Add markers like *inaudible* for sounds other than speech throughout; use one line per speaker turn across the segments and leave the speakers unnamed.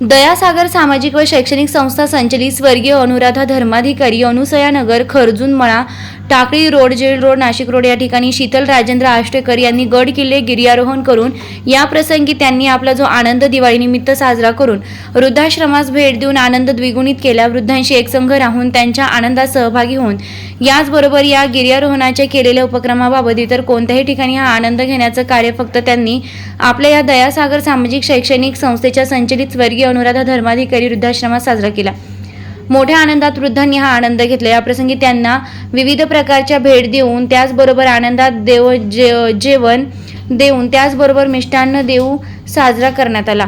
दयासागर सामाजिक व शैक्षणिक संस्था संचलित स्वर्गीय Anuradha Dharmadhikari Anusaya Nagar Kharjun Mala Takali road jail road Nashik road या ठिकाणी शीतल राजेंद्र आष्टेकर यांनी गड किल्ले गिर्यारोहण करून या प्रसंगी त्यांनी आपला जो आनंद दिवाळीनिमित्त साजरा करून वृद्धाश्रमास भेट देऊन आनंद द्विगुणित केला. वृद्धांशी एकसंघ राहून त्यांच्या आनंदात सहभागी होऊन याचबरोबर या गिर्यारोहणाच्या केलेल्या उपक्रमाबाबत इतर कोणत्याही ठिकाणी हा आनंद घेण्याचं कार्य फक्त त्यांनी आपल्या या दयासागर सामाजिक शैक्षणिक संस्थेच्या संचलित स्वर्गीय अनुराधा धर्माधिकारी वृद्धाश्रमात साजरा केला. मोठ्या आनंदात वृद्धांनी हा आनंद घेतला. याप्रसंगी त्यांना विविध प्रकारच्या भेट देऊन त्याचबरोबर आनंदात देव जे जेवण देऊन त्याचबरोबर मिष्टान्न देऊ साजरा करण्यात आला.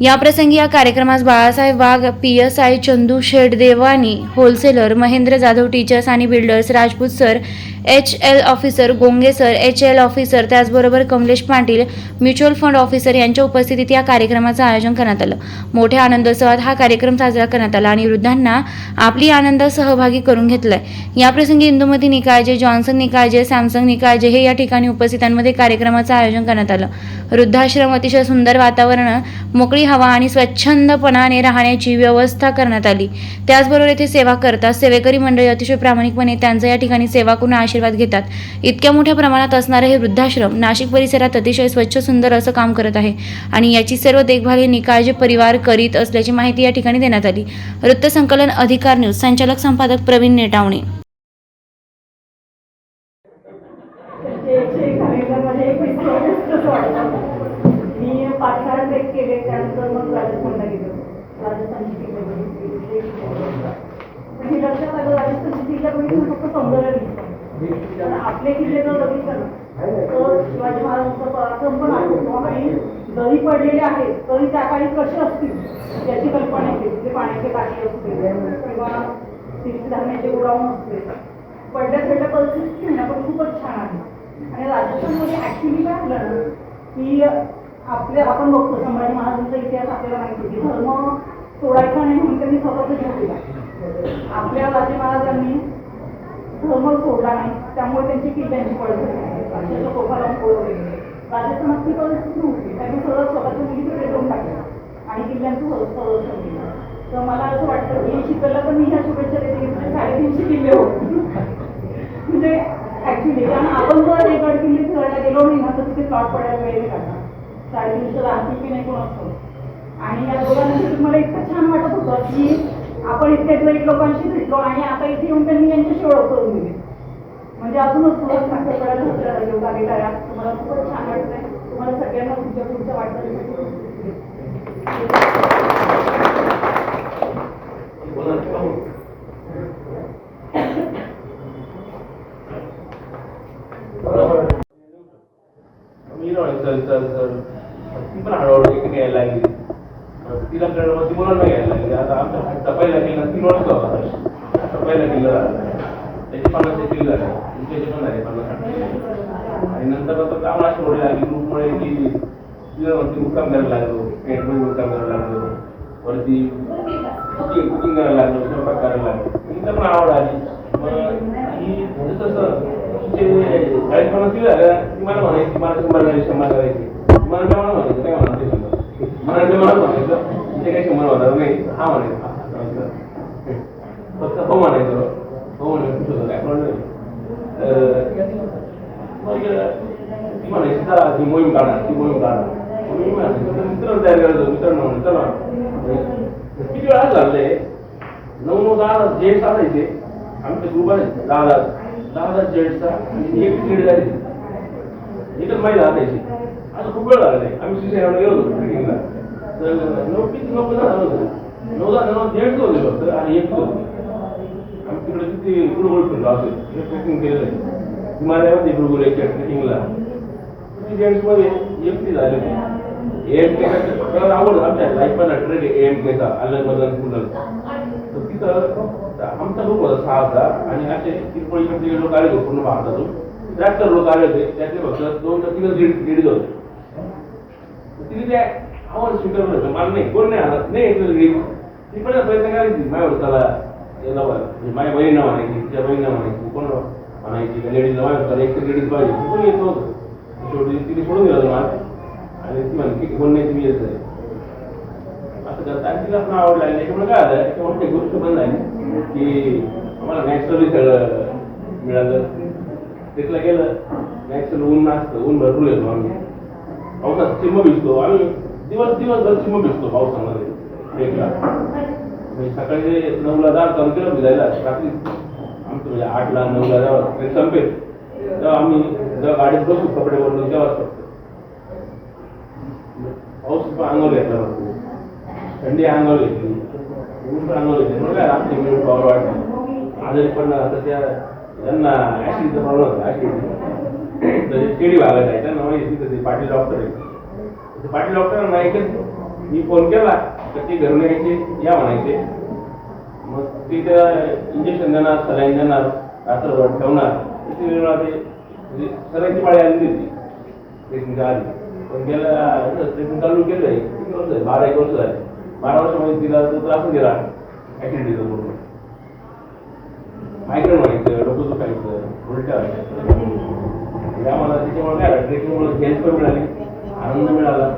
याप्रसंगी या कार्यक्रमास Balasaheb Wagh P S I Chandu Sheth Devani wholesaler Mahendra Jadhav teachers आणि builders Rajput sir H L officer Gonge sir H L officer त्याचबरोबर Kamlesh Patil mutual fund officer यांच्या उपस्थितीत या कार्यक्रमाचं आयोजन करण्यात आलं. मोठ्या आनंदोत्सवात हा कार्यक्रम साजरा करण्यात आला आणि वृद्धांना आपली आनंदात सहभागी करून घेतलाय. याप्रसंगी इंदुमती निकाळजे जॉन्सन निकाळजे सॅमसंग निकाळजे हे या ठिकाणी उपस्थितांमध्ये कार्यक्रमाचं आयोजन करण्यात आलं. वृद्धाश्रम अतिशय सुंदर वातावरण मोकळी हवा आणि स्वच्छंदपणाने राहण्याची व्यवस्था करण्यात आली. त्याचबरोबर येथे सेवा करतात सेवेकरी मंडळी. अतिशय प्रामाणिकपणे त्यांचा या ठिकाणी सेवा करून आशीर्वाद घेतात. इतक्या मोठ्या प्रमाणात असणारे हे वृद्धाश्रम नाशिक परिसरात अतिशय स्वच्छ सुंदर असं काम करत आहे आणि याची सर्व देखभाल हे निकाळजे परिवार करीत असल्याची माहिती या ठिकाणी देण्यात आली. वृत्तसंकलन अधिकार न्यूज संचालक संपादक प्रवीण नेटावणे.
राजस्थानची कार्यक्रमामध्ये एक मी राजस्थानची किल्ले बघितली लक्षात आलं राजस्थानची किल्ले बघितलं फक्त सौंदर्य दिसतं आपले किल्ले जर बघितलं तर शिवाजी महाराजांचा पराक्रम पण आठवतो आणि जरी पडलेले आहेत तरी त्या काळी कसे असतील याची कल्पना येते तिथे पाण्याचे पाणी असते किंवा तिथे धान्याचे गोडाऊन पडल्या पडल्या परिस्थिती पण खूपच छान आहे आणि राजस्थानमध्ये ऍक्च्युली काय झालं ना की आपल्या आपण बघतो संभाजी महाराजांचा इतिहास आपल्याला माहिती की धर्म सोडायचा नाही म्हणून त्यांनी स्वतःच जीव दिला आपल्या राजे महाराजांनी धर्म सोडला नाही त्यामुळे त्यांची किल्ल्यांची पडत अक्षरशः तोफा लावून वगैरे राजस्थानात ती परिस्थिती होती त्यांनी सरळ स्वतःच्या मुलीकडे पेटवून टाकलं आणि किल्ल्यांचं सर- संरक्षण केलं तर मला असं वाटतं की शिकलं पण मी ह्या शुभेच्छा देते साडेतीनशे किल्ले होते. म्हणजे ऍक्च्युली कारण आपण जर रेकॉर्ड किल्ले फिरायला गेलो नाही ना तर तिथे प्लॉट पडायला वेळ नाही लागणार. साडेतीनशे राहतील की नाही कोण असतो? आणि या दोघांनंतर मला इतकं छान वाटत होतं की आपण इथे एक लोकांशी भेटलो आणि आता इथे येऊन त्यांनी यांच्याशी ओळख करून दिली. म्हणजे अजूनच तुला साखर पडायला होतं योगा गेला तुम्हाला खूपच छान वाटतंय. तुम्हाला सगळ्यांना तुमच्या पुढचं वाटतं
मी चल चल चल ती पण हळूहळू एक घ्यायला लागली. तिला कळलं ती मुलांना घ्यायला लागली आता आमच्या हातचा पहिला किल्ला पहिला किल्ला त्याची पन्नास किल्ला आहे तुमच्याचे पण आहे पन्नास आणि नंतर आता काम अशी होडी लागली ग्रुपमुळे की तिथं वरती मुक्काम करायला लागलो पेंटमध्ये मुक्काम करायला लागलो वरती कुकिंग कुकिंग करायला लागलो स्वयंपाक करायला लागलो तिथं पण आवड आली मग ही म्हणजे तसं तिचे चाळीस पन्नास किलो झाल्या ती मला म्हणायची मला शंभर करायची शंभर करायची मला काय मला म्हणायचं काय म्हणायचं मला मला म्हणायचं तिथे काही शंभर होणार नाही हा म्हणायचं हा, म्हणायचं. फक्त हो म्हणायचं हो म्हणायचं कुठं होतं काय कळलं नाही अं, मग ती म्हणायची चला ती मोहीम काढा ती मोहीम काढा मग मी म्हणायचो तर मित्र तयार करायचो मित्रांनो म्हणून चला किती वेळा झालंय नऊ नऊ दहा जेंट्स असायचे आमच्या ग्रुपात दहा दहा दहा दहा जेंट्सचा आणि एक लीड झाली एकच महिला असायची आता खूप वेळ झाला नाही तिकडे किती गुरुगुळ फिरलो असेल. ट्रेकिंग केलेलं आहे. हिमालयामध्ये गुरुगुळ एक ट्रेकिंगला ती जेंट्समध्ये एकटी झाली होती. एम के आवड आमच्या लाईफ पण ट्रेक एम केचा अलग मदन कुलर. तर तिथं आमचा ग्रुप होता सहा हजार आणि असे किरकोळ इकडचे लोक आले होते पूर्ण भारतातून. त्र्याहत्तर लोक आले होते त्यातले फक्त दोन का तीनच दीड दीड होते तर तिने ते आवड स्वीकारलं होतं. मला नाही कोण नाही आलं नाही तिकडे प्रयत्न करायची. माझ्यावर चला. याला बघ, म्हणजे माझ्या बहिणीला म्हणायची तिच्या बहिणीला म्हणायची कोण म्हणायची? का एक लेडीज पाहिजे पण येत नव्हतं शेवटी तिने सोडून दिलं मला. आणि ती म्हणते की कोण नाही तुम्ही येत असं करता. तिला पण आवड लागली. त्याच्यामुळे काय झालं त्याच्यामुळे एक गोष्ट बंद झाली की आम्हाला नॅचरली सगळं मिळालं. तिथलं गेलं नॅचरल ऊन असतं ऊन भरपूर येतो आम्ही. पावसात चिंब भिजतो. आम्ही दिवस दिवसभर चिंब भिजतो पावसामध्ये. म्हणजे सकाळी नऊला जा चालू जायला रात्री. आमचं म्हणजे आठला नऊला जावं ते संपेल तेव्हा आम्ही जेव्हा गाडीत बसू कपडे बदलून तेव्हाच फक्त पाऊस पण अंगावर घेतला भरपूर थंडी अंगावर घेतली. ऊन पण अंगावर घेतली. म्हणून काय रात्री मिळून पावर वाटली आजारी पडणार आता त्या त्यांना ऍसिडचा प्रॉब्लेम होता ऍसिड तर केडी भागात आहे. त्यांना माहिती तिथं पाटील डॉक्टर आहे पाटील डॉक्टर नाही मी फोन केला. तर ते घरून यायचे या म्हणायचे. मग ते त्या इंजेक्शन देणार सलाईन देणार रात्रभर ठेवणार. किती ते म्हणजे पाळी आलेली होती. ट्रेकिंगच्या आधी. पण गेल्या ट्रेकिंग चालू केलंय किती वर्ष आहे बारा एक वर्ष झाले. बारा वर्षामध्ये तिला तो त्रास गेला. ऍक्सिडेंट पूर्ण. मायग्रेन व्हायचं डोकं दुखायचं उलट्या व्हायच्या. आम्हाला त्याच्यामुळे काय ट्रेकिंगमुळे हेल्थ पण मिळाली. आनंद मिळाला.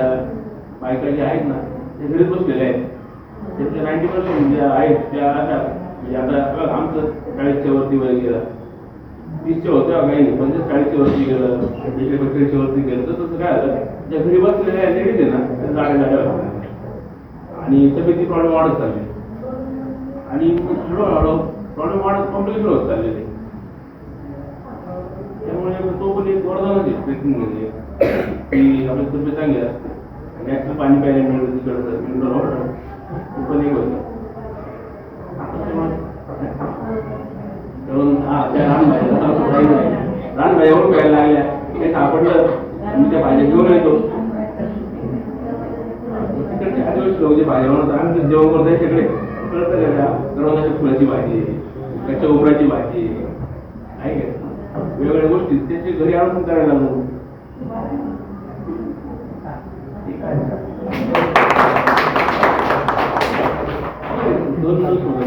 त्या बायका ज्या आहेत ना ते घरीच बसलेल्या आहेत. त्याच्या नाईन्टी पर्सेंट ज्या आहेत त्या अशा म्हणजे आता आमचं चाळीसच्या वरती वय गेलं. तीसच्या होत्या काही नाही पंचवीस चाळीसच्या वरती गेलं इकडे पंचेचाळीसच्या वरती गेलं तर तसं काय झालं ज्या घरी बसलेल्या आहेत लेडीज आहे ना त्या जाड्या जाड्या आणि तब्येती प्रॉब्लेम वाढत चालले. आणि मग हळूहळू प्रॉब्लेम वाढत कॉम्प्लिकेट होत चाललेले त्यामुळे तो पण एक वरदानच आहे ट्रेकिंग म्हणजे की आपली तब्येत चांगली असते. नॅचरल पाणी प्यायला मिळत तिकडचं मिनरल वॉटर पण एक होतं. म्हणून हा त्या रानभाज्या रानभाज्या प्यायला लागल्या. ते सापडलं. मी त्या भाज्या घेऊन येतो तिकडे आदिवासी लोक जे भाज्या बनवतात आम्ही जेवण करतो तिकडे कळतं का त्या फुलाची भाजी कच्च्या उबराची भाजी आहे का? वेगवेगळ्या गोष्टी. त्याची घरी आणून करायला लागलो. ठीक आहे दोन दिवस होते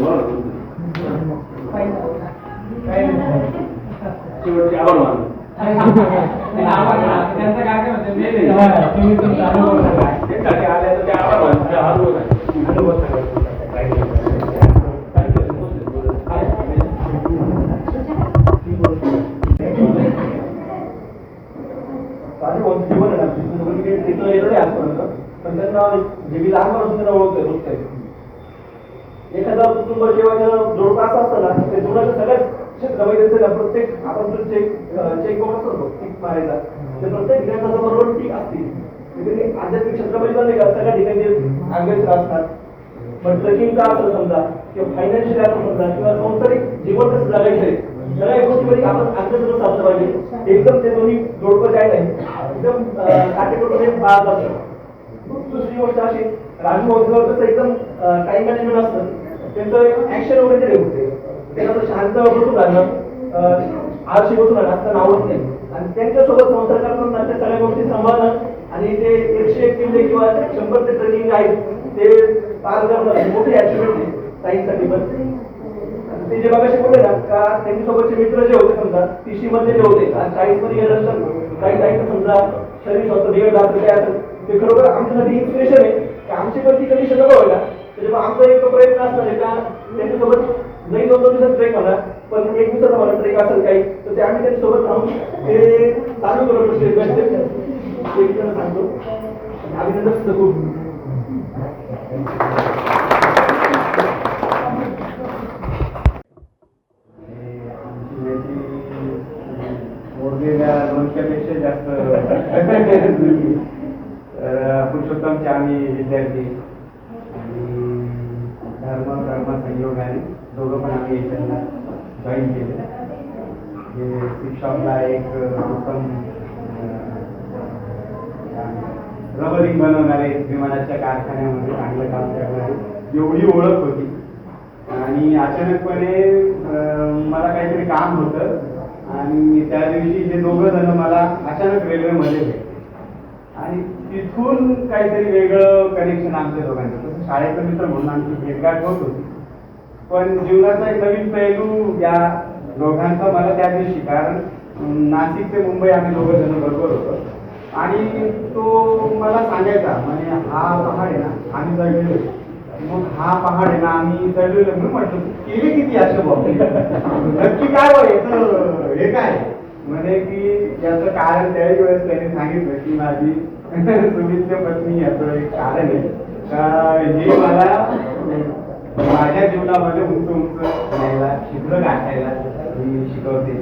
आपण जो चेक चेक बॉक्स असतो टिक मारायचा ते प्रत्येक ठिकाणी त्याचा बरोबर टिक असतील आध्यात्मिक क्षेत्रामध्ये पण नाही का सगळ्या ठिकाणी अग्रेसर असतात. पण ट्रेकिंग का असलं समजा किंवा फायनान्शियल असं समजा किंवा संसारिक जीवन कसं जगायचंय सगळ्या गोष्टीमध्ये आपण अग्रेसर साधलं पाहिजे. एकदम ते दोन्ही जोडपं काय नाही एकदम काटेकोटमध्ये पाहत असतं दुसरी गोष्ट अशी राजू राजमहोत्सव कसं एकदम टाइम मॅनेजमेंट असतं. त्यांचं ऍक्शन वगैरे होते. त्यांना असं शांत बसून राहणं. आळशी बसून राहणं असताना नाही. आणि त्यांच्यासोबत संसार करून त्या सगळ्या गोष्टी सांभाळणं आणि ते एकशे एक किल्ले किंवा शंभर ते ट्रेनिंग आहेत ते पार करणं मोठी अचिव्हमेंट आहे ताईंसाठी पण. ते जे बघाशी बोलले ना का त्यांच्यासोबतचे मित्र जे होते समजा तिशी मध्ये जे होते आणि चाळीसमध्ये गेल्यानंतर काही ताईंचं समजा शरीर स्वतः बिघड जात काय असेल ते खरोखर आमच्यासाठी इन्स्पिरेशन आहे. की आमची पण ती कधी नको व्हायला. त्याच्यामुळे आमचा एक प्रयत्न असणार आहे का त्यांच्यासोबत नाही दोन दोन दिवसात ट्रेक होणार. पण एक दिवसाचा मला ट्रेक असेल काही तर ते आम्ही त्यांच्यासोबत राहून ते चालू करत स्टेप बाय स्टेप एक जण सांगतो. अभिनंदन सुद्धा खूप
मोडलेल्या दोनशेपेक्षा जास्त तर पुरुषोत्तमचे आम्ही विद्यार्थी आणि धर्म धर्म संयोगाने दोघं पण आम्ही याच्यातला जॉईन केले. हे शिक्षकला एक उत्तम रबरिंग बनवणारे विमानाच्या कारखान्यामध्ये चांगलं काम करणारे एवढी ओळख होती. आणि अचानकपणे मला काहीतरी काम होतं आणि त्या दिवशी हे दोघं जण मला अचानक रेल्वेमध्ये भेटले. आणि तिथून काहीतरी वेगळं कनेक्शन आमच्या दोघांचं. तसं शाळेचं मित्र म्हणून आमची भेटघाट होत होती. पण जीवनाचा एक नवीन पैलू या दोघांचा मला त्या दिवशी कारण नाशिक ते मुंबई आम्ही दोघं जण बरोबर होतो. आणि तो मला सांगायचा म्हणजे हा पहाड आहे ना आम्ही चढलेलो मग हा पहाड आहे ना आम्ही चढलेलो आहे. म्हणून म्हटलं केले किती असे बाबा नक्की काय हो याचं हे काय? म्हणे की याचं कारण त्याही वेळेस त्यांनी सांगितलं की माझी *laughs* सुमितच्या पत्नी याचं एक कारण आहे. का हे मला माझ्या जीवनामध्ये उंच उंच न्यायला शिखर गाठायला मी शिकवते.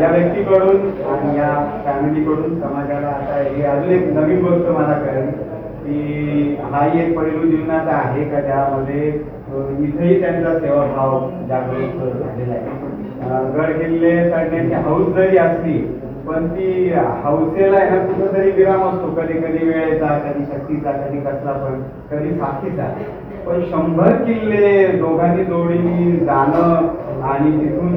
या व्यक्तीकडून आणि या फॅमिलीकडून समाजाला आता हे अजून एक नवीन गोष्ट मला कळेल की हाही एक पैलू जीवनाचा आहे का ज्यामध्ये इथेही त्यांचा सेवाभाव जागृत झालेला आहे. गड किल्ले चढण्याची हौस जरी असली पण ती हौसेला आहे ना कुठंतरी विराम असतो. कधी कधी वेळेचा कधी शक्तीचा कधी कसला पण कधी साथीचा. पण शंभर किल्ले दोघांनी जोडीने जाणं आणि तिथून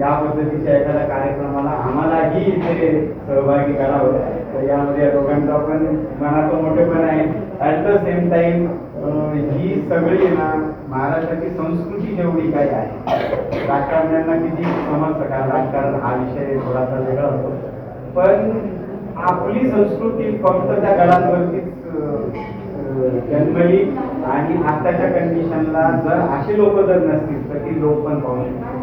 या पद्धतीच्या एखाद्या कार्यक्रमाला आम्हालाही इथे सहभागी करावं तर यामध्ये या दोघांचा पण मनाचं मोठेपण आहे. ॲट द सेम टाइम ही सगळी ना महाराष्ट्राची संस्कृती जेवढी काही आहे राजकारण्यांना किती समजतं कारण राजकारण हा विषय थोडासा वेगळा होतो. पण आपली संस्कृती फक्त त्या गडांवरतीच जन्मली आणि आताच्या कंडिशनला जर असे लोक जर नसतील तर ती लोक पण पाहू शकतात.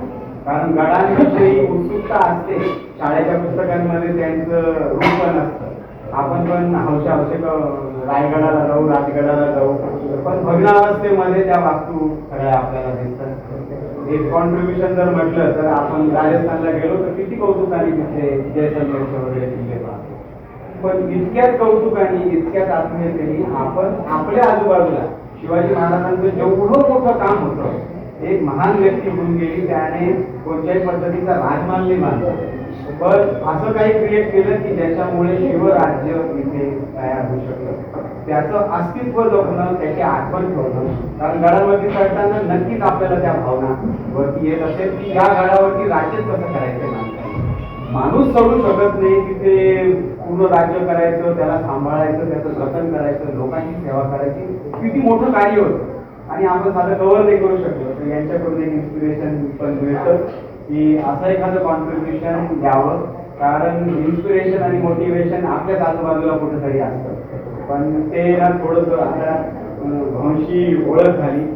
कारण गडांविषयी उत्सुकता असते. शाळेच्या पुस्तकांमध्ये त्यांचं रूप पण असतं. आपण पण हौशा हौशे रायगडाला जाऊ राजगडाला जाऊ. पण भग्नावस्थेमध्ये त्या वास्तू खऱ्या आपल्याला दिसतात. एक कॉन्ट्रीब्युशन जर म्हटलं तर आपण राजस्थानला गेलो तर किती कौतुकाने तिथे जयसलमेरचे वगैरे किल्ले पण इतक्याच कौतुकाने इतक्याच आत्मीयतेने आपण आपल्या आजूबाजूला शिवाजी महाराजांचं जेवढं मोठं काम होतं एक महान व्यक्ती होऊन गेली त्याने कोणत्याही पद्धतीचा राजमान नाही मानला पण असं काही क्रिएट केलं की ज्याच्यामुळे शिवराज्य इथे तयार होऊ शकलं. त्याचं अस्तित्व जपणं त्याची आठवण ठेवणं कारण गडावरती चढताना नक्कीच आपल्याला त्या भावना वरती येत असेल की या गडावरती राज्यच कसं करायचं? माणूस चढू शकत नाही तिथे पूर्ण राज्य करायचं त्याला सांभाळायचं त्याचं जतन करायचं लोकांची सेवा करायची किती मोठं कार्य होतं. आणि आपण साधं कव्हर नाही करू शकलो. तर यांच्याकडून एक इन्स्पिरेशन पण मिळतं की असं एखादं कॉन्ट्रीब्युशन द्यावं कारण इन्स्पिरेशन आणि मोटिवेशन आपल्याच आजूबाजूला कुठेतरी असतं. पण ते ना थोडंसं आता अं, ओळख झाली.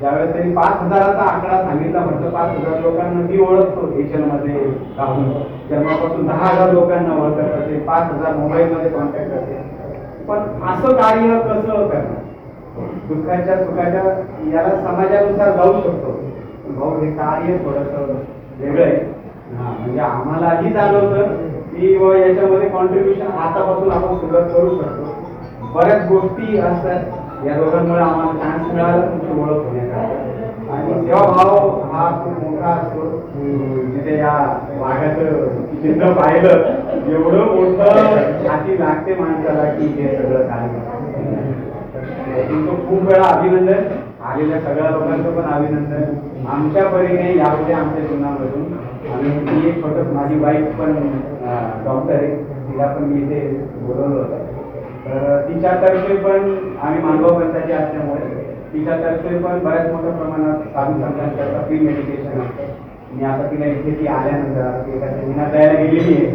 ज्यावेळेस त्यांनी पाच हजाराचा आकडा सांगितला म्हटलं पाच हजार लोकांना मी ओळखतो एशियनमध्ये राहून. जन्मापासून दहा हजार लोकांना ओळखत असेल पाच हजार मोबाईलमध्ये कॉन्टॅक्ट असेल पण असं कार्य कसं करणार दुःखाच्या सुखाच्या याला समाजानुसार जाऊ शकतो. भाऊ हे कार्य थोडंसं वेगळं आहे. म्हणजे आम्हालाही जाणवतं की याच्यामध्ये कॉन्ट्रीब्युशन आतापासून आपण सुरुवात करू शकतो. बऱ्याच गोष्टी असतात. या दोघांमुळे आम्हाला चान्स मिळाला तुमची ओळख होण्याचा आणि सेवाभाव हा खूप मोठा असतो. जिथे या वाघाचं चिन्ह पाहिलं एवढं मोठं छाती लागते माणसाला की हे सगळं कार्य खूप वेळा अभिनंदन आलेल्या सगळ्या लोकांचं पण अभिनंदन. आमच्या परीने यापुढे आमच्या जीवनामधून. आणि ती एक छोटं माझी बाईक पण डॉक्टर आहे. तिला पण मी इथे बोलवलं होतं. तर तिच्यातर्फे पण आम्ही मानगाव पंथाचे असल्यामुळे तिच्यातर्फे पण बऱ्याच मोठ्या प्रमाणात साधू संतांच्या फ्री मेडिटेशन असतं मी आता तिला इथे ती आल्यानंतर ती एका सेमिनार द्यायला गेलेली आहे.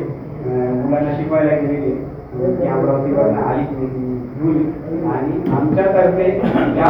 मुलांना शिकवायला गेलेली आहे. ती अमरावतीवर आली की घेऊन. आणि आमच्यातर्फे या